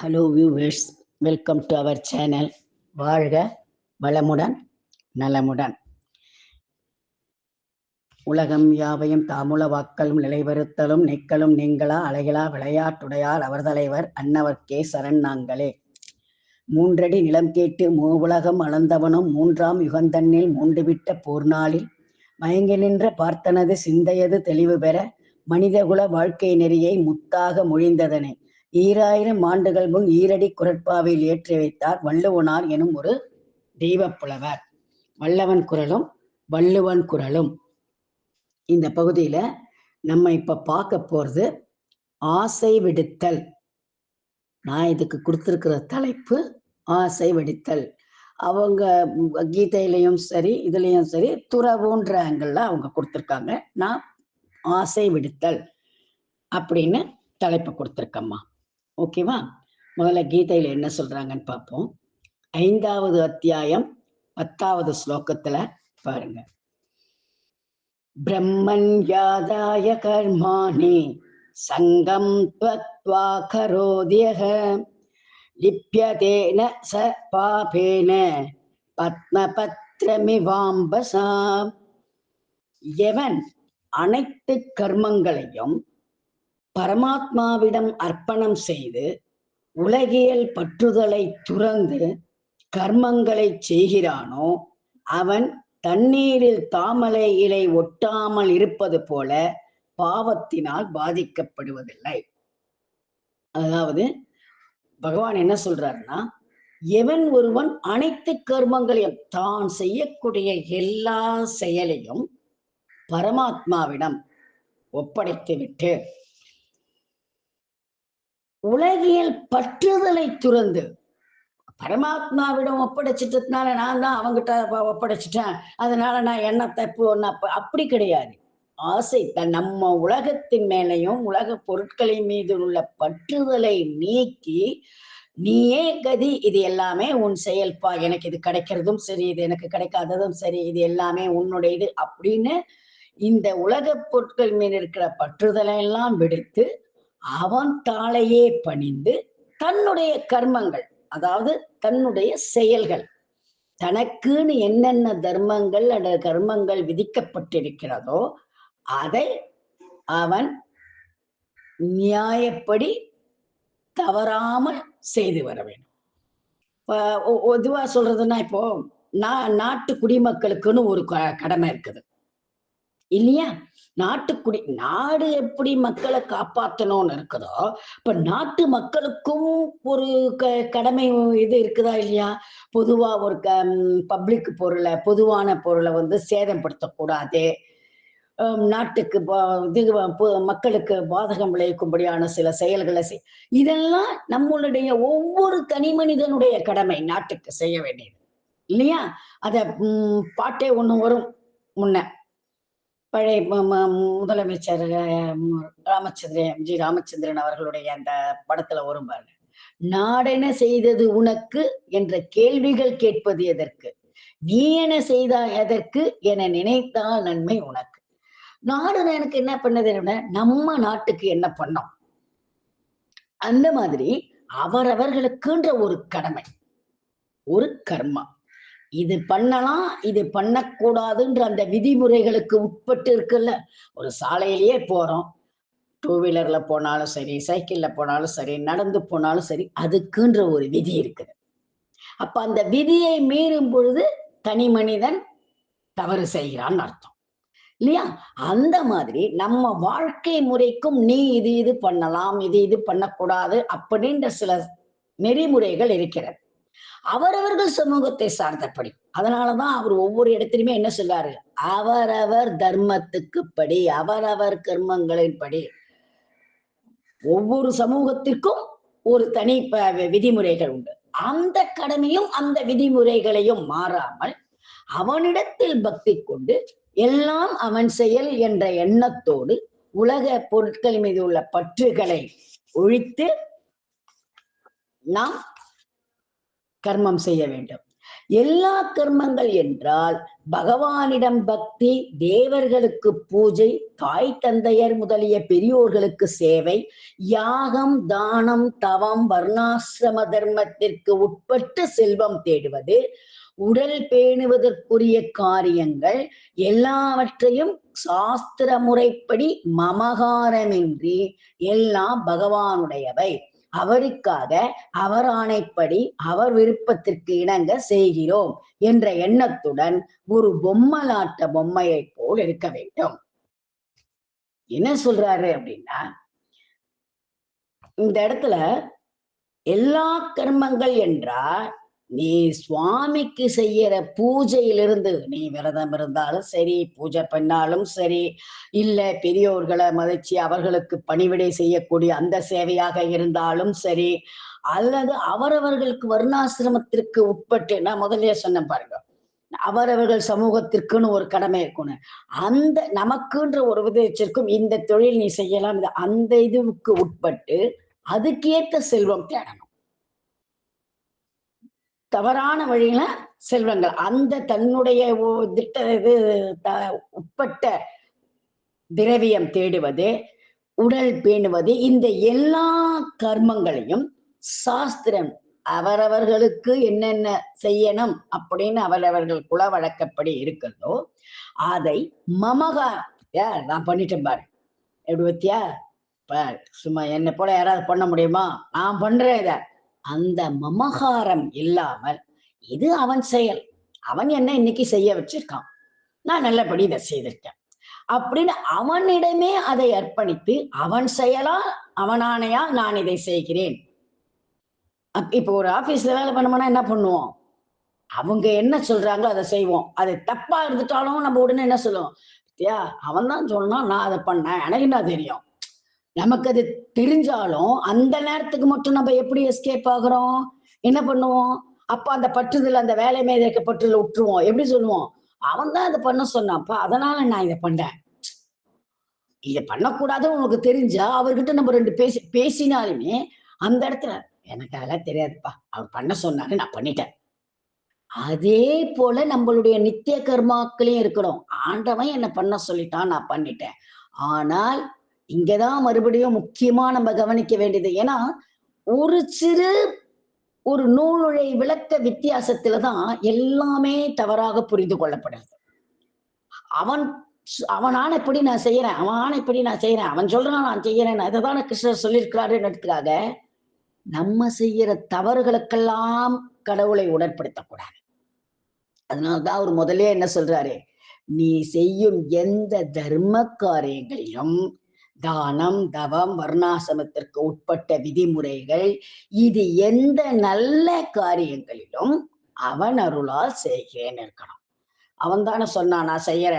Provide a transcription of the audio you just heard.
Hello viewers welcome to our channel வாழ்க வளமுடன் நலமுடன். உலகம் யாவையும் தாமுல வாக்களும் நிலைவருத்தலும் நெக்கலும் நீங்களா அலைகளா விளையாட்டுடையார் அவர் தலைவர் அன்னவர்க்கே சரண் நாங்களே. மூன்றடி நிலம் கேட்டு மூவுலகம் அளந்தவனும் மூன்றாம் யுகந்தன்னில் மூண்டுவிட்ட போர்நாளில் மயங்கி நின்ற பார்த்தனது சிந்தையது தெளிவு பெற மனிதகுல வாழ்க்கை நெறியை முத்தாக மொழிந்ததனை. ஈராயிரம் ஆண்டுகள் முன் ஈரடி குரட்பாவில் ஏற்றி வைத்தார் வள்ளுவனார் எனும் ஒரு தெய்வப்புலவர். வல்லவன் குரலும் வள்ளுவன் குரலும். இந்த பகுதியில நம்ம இப்ப பார்க்க போறது ஆசை விடுத்தல். நான் இதுக்கு கொடுத்துருக்கிற தலைப்பு ஆசை விடுத்தல். அவங்க கீதையிலையும் சரி இதுலயும் சரி துறவுன்ற ஆங்கிள் அவங்க கொடுத்துருக்காங்க. நான் ஆசை விடுத்தல் அப்படின்னு தலைப்பு கொடுத்துருக்கம்மா. ஓகேவா? முதல்ல கீதையில என்ன சொல்றாங்கன்னு பார்ப்போம். ஐந்தாவது அத்தியாயம் பத்தாவது ஸ்லோகத்துல பாருங்க. பிரம்மன் யாதாய கர்மாணி சங்கம் துவத்வா கரோதியக லிப்யதேன ச பாபேன பத்ம பத்மபத்ரமிவாம்பசா எவன் அனைத்து கர்மங்களையும் பரமாத்மாவிடம் அர்ப்பணம் செய்து உலகியல் பற்றுதலை துறந்து கர்மங்களை செய்கிறானோ அவன் தண்ணீரில் தாமலை இலை ஒட்டாமல் இருப்பது போல பாவத்தினால் பாதிக்கப்படுவதில்லை. அதாவது பகவான் என்ன சொல்றாருன்னா எவன் ஒருவன் அனைத்து கர்மங்களையும் தான் செய்யக்கூடிய எல்லா செயலையும் பரமாத்மாவிடம் ஒப்படைத்து விட்டு உலகியல் பற்றுதலை துறந்து பரமாத்மாவிடம் ஒப்படைச்சிட்டதுனால நான் தான் அவங்கிட்ட ஒப்படைச்சிட்டேன். அதனால நான் என்ன தப்பு ஒன்று அப்ப அப்படி கிடையாது. ஆசை தன். நம்ம உலகத்தின் மேலையும் உலக பொருட்களின் மீது உள்ள பற்றுதலை நீக்கி நீயே கதி இது எல்லாமே உன் செயல்பா எனக்கு இது கிடைக்கிறதும் சரி இது எனக்கு கிடைக்காததும் சரி இது எல்லாமே உன்னுடைய இது அப்படின்னு இந்த உலக பொருட்கள் மீது இருக்கிற பற்றுதலை எல்லாம் விடுத்து அவன் தாளையே பணிந்து தன்னுடைய கர்மங்கள் அதாவது தன்னுடைய செயல்கள் தனக்குன்னு என்னென்ன தர்மங்கள் அல்லது கர்மங்கள் விதிக்கப்பட்டிருக்கிறதோ அதை அவன் நியாயப்படி தவறாமல் செய்து வர வேண்டும். இப்போ ஒ- சொல்றதுன்னா இப்போ நா- நாட்டு குடிமக்களுக்குன்னு ஒரு க- கடமை இருக்குது. இல்லையா? நாட்டுக்குடி நாடு எப்படி மக்களை காப்பாற்றணும்னு இருக்குதோ இப்ப நாட்டு மக்களுக்கும் ஒரு க கடமை இது இருக்குதா இல்லையா? பொதுவா ஒரு க பப்ளிக் பொருளை பொதுவான பொருளை வந்து சேதப்படுத்தக்கூடாது. நாட்டுக்கு இது மக்களுக்கு பாதகம் விளைவிக்கும்படியான சில செயல்களை செய் இதெல்லாம் நம்மளுடைய ஒவ்வொரு தனி மனிதனுடைய கடமை நாட்டுக்கு செய்ய வேண்டியது. இல்லையா? அத பாட்டே ஒண்ணு வரும் முன்ன. பழைய ம- முதலமைச்சர் ராமச்சந்திரன் ஜி ராமச்சந்திரன் அவர்களுடைய அந்த படத்துல வரும் பாருங்க. நாடென செய்தது உனக்கு என்ற கேள்விகள் கேட்பது எதற்கு? நீ என செய்தா எதற்கு என நினைத்தால் நன்மை உனக்கு. நாடு எனக்கு என்ன பண்ணது என்ன நம்ம நாட்டுக்கு என்ன பண்ணோம்? அந்த மாதிரி அவரவர்களுக்குன்ற ஒரு கடமை ஒரு கர்மா. இது பண்ணலாம் இது பண்ணக்கூடாதுன்ற அந்த விதிமுறைகளுக்கு உட்பட்டு இருக்குல்ல ஒரு சாலையிலேயே போறோம். டூ வீலர்ல போனாலும் சரி சைக்கிள்ல போனாலும் சரி நடந்து போனாலும் சரி அதுக்குன்ற ஒரு விதி இருக்குது. அப்ப அந்த விதியை மீறும் பொழுது தனி மனிதன் தவறு செய்கிறான்னு அர்த்தம். இல்லையா? அந்த மாதிரி நம்ம வாழ்க்கை முறைக்கும் நீ இது இது பண்ணலாம் இது இது பண்ணக்கூடாது அப்படின்ற சில நெறிமுறைகள் இருக்கிறது. அவரவர்கள் சமூகத்தை சார்ந்தபடி. அதனாலதான் அவர் ஒவ்வொரு இடத்துலயுமே என்ன சொல்றாரு? அவரவர் தர்மத்துக்கு படி அவரவர் கர்மங்களின் படி ஒவ்வொரு சமூகத்திற்கும் ஒரு தனி விதிமுறைகள் உண்டு. அந்த கடமையும் அந்த விதிமுறைகளையும் மாறாமல் அவனிடத்தில் பக்தி கொண்டு எல்லாம் அவன் செயல் என்ற எண்ணத்தோடு உலக பொருட்கள் மீது உள்ள பற்றுகளை ஒழித்து நாம் கர்மம் செய்ய வேண்டும். எல்லா கர்மங்கள் என்றால் பகவானிடம் பக்தி தேவர்களுக்கு பூஜை தாய் தந்தையர் முதலிய பெரியோர்களுக்கு சேவை யாகம் தானம் தவம் வர்ணாசிரம தர்மத்திற்கு உட்பட்டு செல்வம் தேடுவது உடல் பேணுவதற்குரிய காரியங்கள் எல்லாவற்றையும் சாஸ்திர முறைப்படி மமகாரமின்றி எல்லாம் பகவானுடையவை. அவருக்காக அவர் ஆணைப்படி அவர் விருப்பத்திற்கு இணங்க செய்கிறோம் என்ற எண்ணத்துடன் ஒரு பொம்மலாட்ட பொம்மையை போல் இருக்க வேண்டும். என்ன சொல்றாரு அப்படின்னா இந்த இடத்துல எல்லா கர்மங்கள் என்றால் நீ சுவாமிக்கு செய்யற பூஜையிலிருந்து நீ விரதம் இருந்தாலும் சரி பூஜை பண்ணாலும் சரி இல்ல பெரியோர்களை மதிச்சு அவர்களுக்கு பணிவிடை செய்யக்கூடிய அந்த சேவையாக இருந்தாலும் சரி அல்லது அவரவர்களுக்கு வர்ணாசிரமத்திற்கு உட்பட்டு நான் முதல்லயே சொன்னேன் பாருங்க அவரவர்கள் சமூகத்திற்குன்னு ஒரு கடமை இருக்கணும். அந்த நமக்குன்ற ஒரு உதவிச்சிருக்கும் இந்த தொழில் நீ செய்யலாம் இந்த- அந்த இதுவுக்கு உட்பட்டு அதுக்கேற்ற செல்வம் தேடணும். தவறான வழியில செல்வங்கள். அந்த தன்னுடைய திட்ட இது த- உட்பட்ட திரவியம் தேடுவது உடல் பேணுவது இந்த எல்லா கர்மங்களையும் சாஸ்திரம் அவரவர்களுக்கு என்னென்ன செய்யணும் அப்படின்னு அவரவர்கள் குல வழக்கப்படி இருக்கிறதோ அதை மமகா யார் நான் பண்ணிட்டேன் பாரு. எப்படி பத்தியா? சும்மா என்னை போல யாராவது பண்ண முடியுமா? நான் பண்றேன் இத. அந்த மமகாரம் இல்லாமல் இது அவன் செயல். அவன் என்ன இன்னைக்கு செய்ய வச்சிருக்கான்? நான் நல்லபடி இதை செய்திருக்கேன். அப்படின்னு அவனிடமே அதை அர்ப்பணித்து அவன் செயலா அவனானையா நான் இதை செய்கிறேன். இப்போ ஒரு ஆபீஸ்ல வேலை பண்ணோம்னா என்ன பண்ணுவோம்? அவங்க என்ன சொல்றாங்களோ அதை செய்வோம். அது தப்பா இருந்துட்டாலும் நம்ம உடனே என்ன சொல்லுவோம்? அவன் தான் சொன்னா நான் அதை பண்ணேன். எனக்கு என்ன தெரியும்? நமக்கு அது தெரிஞ்சாலும் அந்த நேரத்துக்கு மட்டும் நம்ம எப்படி எஸ்கேப் ஆகுறோம்? என்ன பண்ணுவோம்? அப்ப அந்த பற்றுதல் அந்த வேலை மேல இருக்க பற்றுதல் விட்டுருவோம் எப்படி சொல்லுவோம்? அவன் தான் இதை பண்ண சொன்னான்ப்பா அதனால நான் இதை பண்ணேன். இதை பண்ணக்கூடாதுன்னு உனக்கு தெரிஞ்சா அவர்கிட்ட நம்ம ரெண்டு பேசி பேசினாலுமே அந்த இடத்துல எனக்கு அதெல்லாம் தெரியாதுப்பா. அவர் பண்ண சொன்னாரு நான் பண்ணிட்டேன். அதே போல நம்மளுடைய நித்திய கர்மாக்களையும் இருக்கணும். ஆண்டவன் என்ன பண்ண சொல்லிட்டான் நான் பண்ணிட்டேன். ஆனால் இங்கதான் மறுபடியும் முக்கியமா நம்ம கவனிக்க வேண்டியது. ஏன்னா ஒரு சிறு ஒரு நூலுழை விளக்க வித்தியாசத்துலதான் எல்லாமே தவறாக புரிந்து கொள்ளப்படுது அவன் அவனான இப்படி நான் செய்யறேன் அவனான இப்படி நான் செய்யறேன் அவன் சொல்றான் நான் செய்யறேன் அதுதானே கிருஷ்ணர் சொல்லியிருக்கிறாருன்றதுக்காக நம்ம செய்யற தவறுகளுக்கெல்லாம் கடவுளை உடன்படுத்தக்கூடாது அதனாலதான் அவர் முதலே என்ன சொல்றாரு? நீ செய்யும் எந்த தர்ம காரியங்களிலும் தானம் தவம் வர்ணாசிரமத்திற்கு உட்பட்ட விதிமுறைகள் இது எந்த நல்ல காரியங்களிலும் அவன் அருளால் செய்கிறேன் இருக்கணும். அவன் தானே சொன்னான் நான் செய்யறேன்